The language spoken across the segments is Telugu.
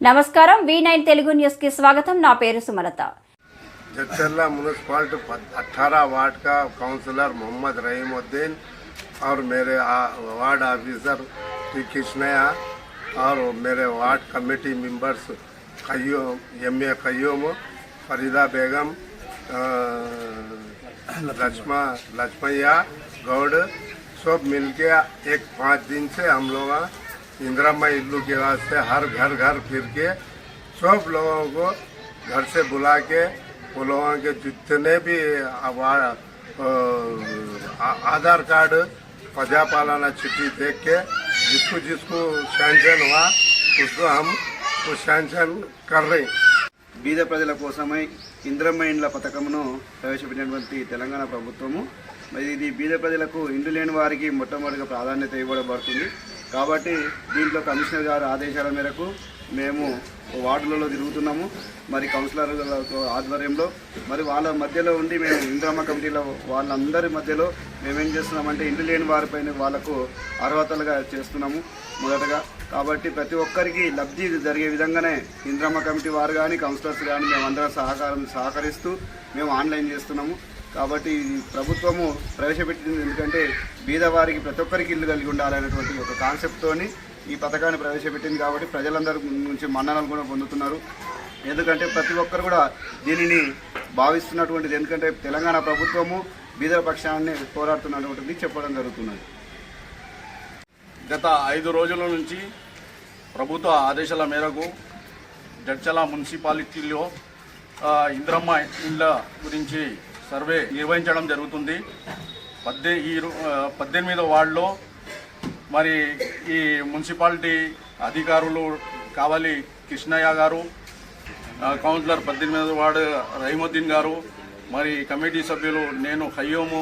నమస్కారం వి నైన్ తెలుగు న్యూస్ కి స్వాగతం నా పేరు సుమలత जगदला म्यूनसिपालिटी अट्ठारह वार्ड का काउंसलर मोहम्मद रहीमुद्दीन और मेरे आ- वार्ड ऑफिसर टी कृष्णया और मेरे ward committee members Qayyum M A Qayyum Farida Begum अ, लक्ष्मा लक्ष्मैया गौड़ सब मिलके एक पाँच दिन से हम लोग इंदिरामा इल्लू के वास्ते हर घर घर फिर के सब लोगों को घर से बुला के वो लोगों के जितने भी आवा- अ, आ- आधार कार्ड प्रजा पालना चिट्ठी देख के जिसको जिसको सैंक्शन हुआ उसको हम वो सैंक्शन कर रहे हैं బీద ప్రజల కోసమై ఇంద్రమ్మ ఇండ్ల పథకమును ప్రవేశపెట్టినటువంటి తెలంగాణ ప్రభుత్వము మరి ఇది బీద ప్రజలకు ఇండ్లు లేని వారికి మొట్టమొదటిగా ప్రాధాన్యత ఇవ్వబడుతుంది కాబట్టి దీంట్లో కమిషనర్ గారి ఆదేశాల మేరకు మేము వార్డులలో తిరుగుతున్నాము. మరి కౌన్సిలర్ల ఆధ్వర్యంలో మరి వాళ్ళ మధ్యలో ఉండి మేము ఇంద్రమ్మ కమిటీలో వాళ్ళందరి మధ్యలో మేమేం చేస్తున్నామంటే ఇంటి లేని వారిపైన వాళ్ళకు అర్హతలుగా చేస్తున్నాము మొదటగా. కాబట్టి ప్రతి ఒక్కరికి లబ్ధి జరిగే విధంగానే ఇంద్రమ్మ కమిటీ వారు కానీ కౌన్సిలర్స్ కానీ మేమందరం సహకారం సహకరిస్తూ మేము ఆన్లైన్ చేస్తున్నాము. కాబట్టి ప్రభుత్వము ప్రవేశపెట్టింది ఎందుకంటే బీదవారికి ప్రతి ఒక్కరికి ఇల్లు కలిగి ఉండాలనేటువంటి ఒక కాన్సెప్ట్తోని ఈ పథకాన్ని ప్రవేశపెట్టింది కాబట్టి ప్రజలందరి నుంచి మన్ననలు కూడా పొందుతున్నారు. ఎందుకంటే ప్రతి ఒక్కరు కూడా దీనిని భావిస్తున్నటువంటిది. ఎందుకంటే తెలంగాణ ప్రభుత్వము బీదల పక్షాన్ని పోరాడుతున్నటువంటిది చెప్పడం జరుగుతున్నది. గత ఐదు రోజుల నుంచి ప్రభుత్వ ఆదేశాల మేరకు జడ్చల మున్సిపాలిటీలో ఇంద్రమ్మ ఇళ్ళ గురించి సర్వే నిర్వహించడం జరుగుతుంది. పద్దె ఈ పద్దెనిమిదో వార్డులో మరి ఈ మున్సిపాలిటీ అధికారులు కావాలి కృష్ణయ్య గారు కౌన్సిలర్ పద్దెనిమిదో వార్డు రహీముద్దీన్ గారు మరి కమిటీ సభ్యులు నేను హయ్యోము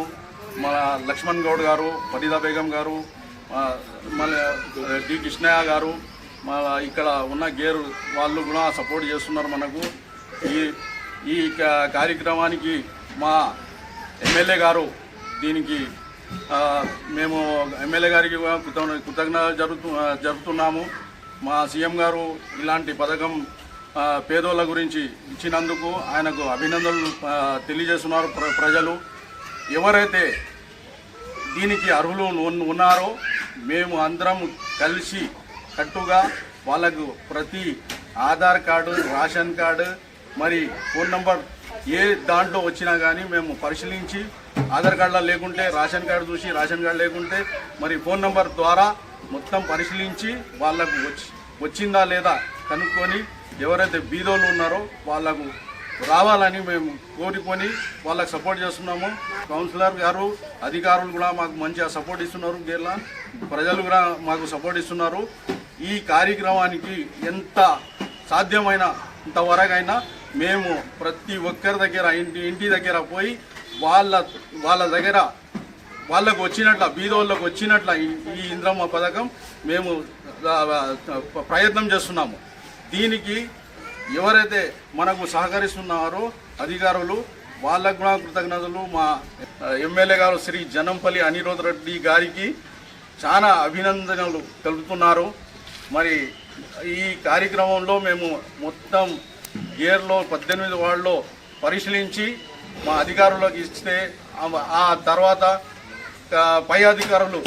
మన లక్ష్మణ్ గౌడ్ గారు ఫరీదా బేగం గారు మళ్ళీ డి కృష్ణయ్య గారు మన ఇక్కడ ఉన్న గేరు వాళ్ళు కూడా సపోర్ట్ చేస్తున్నారు మనకు. ఈ ఈ కార్యక్రమానికి మా ఎమ్మెల్యే గారు దీనికి మేము ఎమ్మెల్యే గారికి కృతజ్ఞతలు జరుగుతు జరుపుతున్నాము. మా సీఎం గారు ఇలాంటి పథకం పేదోళ్ళ గురించి ఇచ్చినందుకు ఆయనకు అభినందనలు తెలియజేస్తున్నారు ప్ర ప్రజలు. ఎవరైతే దీనికి అర్హులు ఉన్నారో మేము అందరం కలిసి కట్టుగా వాళ్ళకు ప్రతి ఆధార్ కార్డు రేషన్ కార్డు మరి ఫోన్ నంబర్ ఏ దాంట్లో వచ్చినా కానీ మేము పరిశీలించి ఆధార్ కార్డులో లేకుంటే రేషన్ కార్డు చూసి రేషన్ కార్డు లేకుంటే మరి ఫోన్ నంబర్ ద్వారా మొత్తం పరిశీలించి వాళ్ళకు వచ్చి వచ్చిందా లేదా కనుక్కొని ఎవరైతే బీదోళ్ళు ఉన్నారో వాళ్ళకు రావాలని మేము కోరుకొని వాళ్ళకి సపోర్ట్ చేస్తున్నాము. కౌన్సిలర్ గారు అధికారులు కూడా మాకు మంచిగా సపోర్ట్ ఇస్తున్నారు. గేర్ల ప్రజలు కూడా మాకు సపోర్ట్ ఇస్తున్నారు. ఈ కార్యక్రమానికి ఎంత సాధ్యమైన ఇంతవరకైనా మేము ప్రతి ఒక్కరి దగ్గర ఇంటి ఇంటి దగ్గర పోయి వాళ్ళ వాళ్ళ దగ్గర వాళ్ళకు వచ్చినట్ల బీదోళ్ళకు వచ్చినట్ల ఈ- ఇంద్రమ్మ పథకం మేము ప్రయత్నం చేస్తున్నాము. దీనికి ఎవరైతే మనకు సహకరిస్తున్నారో అధికారులు వాళ్ళకు కూడా కృతజ్ఞతలు. మా ఎమ్మెల్యే గారు శ్రీ జనంపల్లి అనిరుద్ రెడ్డి గారికి చాలా అభినందనలు తెలుపుతున్నారు. మరి ఈ కార్యక్రమంలో మేము మొత్తం గేర్లో పద్దెనిమిది వార్డులో పరిశీలించి మా అధికారులకు ఇస్తే ఆ- తర్వాత పై అధికారులు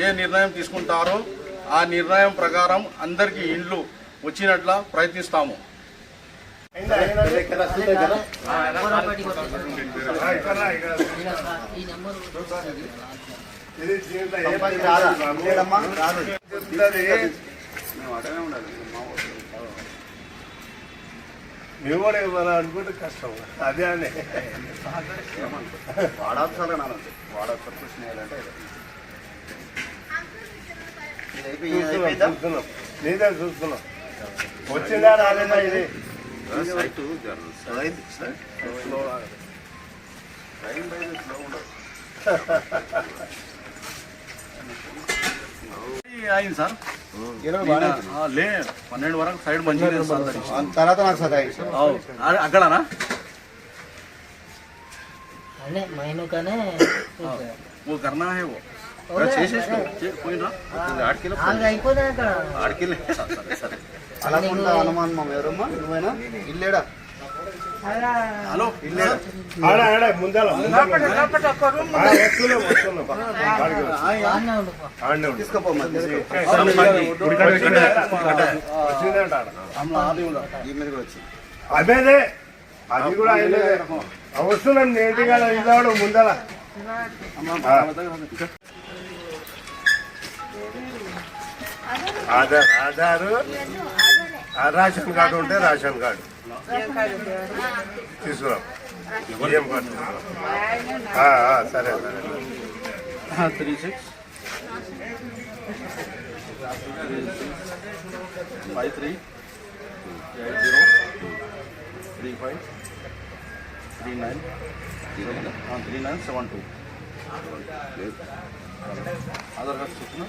ఏ నిర్ణయం తీసుకుంటారో ఆ నిర్ణయం ప్రకారం అందరికీ ఇండ్లు వచ్చినట్ల ప్రయత్నిస్తాము. ఇది మేము కూడా ఇవ్వాలి అనుకుంటే కష్టం. అదే అని. వాడాల్సాలి నాన్న వాడాల్సాలి కృష్ణ చేయాలంటే చూస్తున్నాం? చూస్తున్నాం. నీదే చూస్తున్నాం. వచ్చిందా రాలేదా ఇది? స్లో ఉండదు. అయింది సార్ లే పన్నెండు వరకు సైడ్ మంచిగా లేదు సార్ దానికి. ఆ తర్వాత నాకు సతాయించు అవు. ఆ- అక్కడనా అనే మైను కనే ఓ కర్నా హే ఓ చేసేసుకో చే- పోయినరా ఆడికి ఆగి అయిపోయింది అక్కడ సరే సరే అలాకుంటా హనుమాన్ మామ ఎవరమ్మా నువ్వేనా ఇల్లేడా హలో. ఇల్లేడా ఆడ ముందర అదేదే. అది కూడా ఆయనే వస్తున్నాం నేటిగా ఇల్లాడు ముందర. ఆధార్ ఆధార్. రేషన్ కార్డు ఉంటే రేషన్ కార్డు. తీసుకురాం. సరే సరే. Three six. Five three. Eight zero. Three five. Three nine. Three nine? Seven two. Aadhaar card అబ్బాయి వచ్చిందా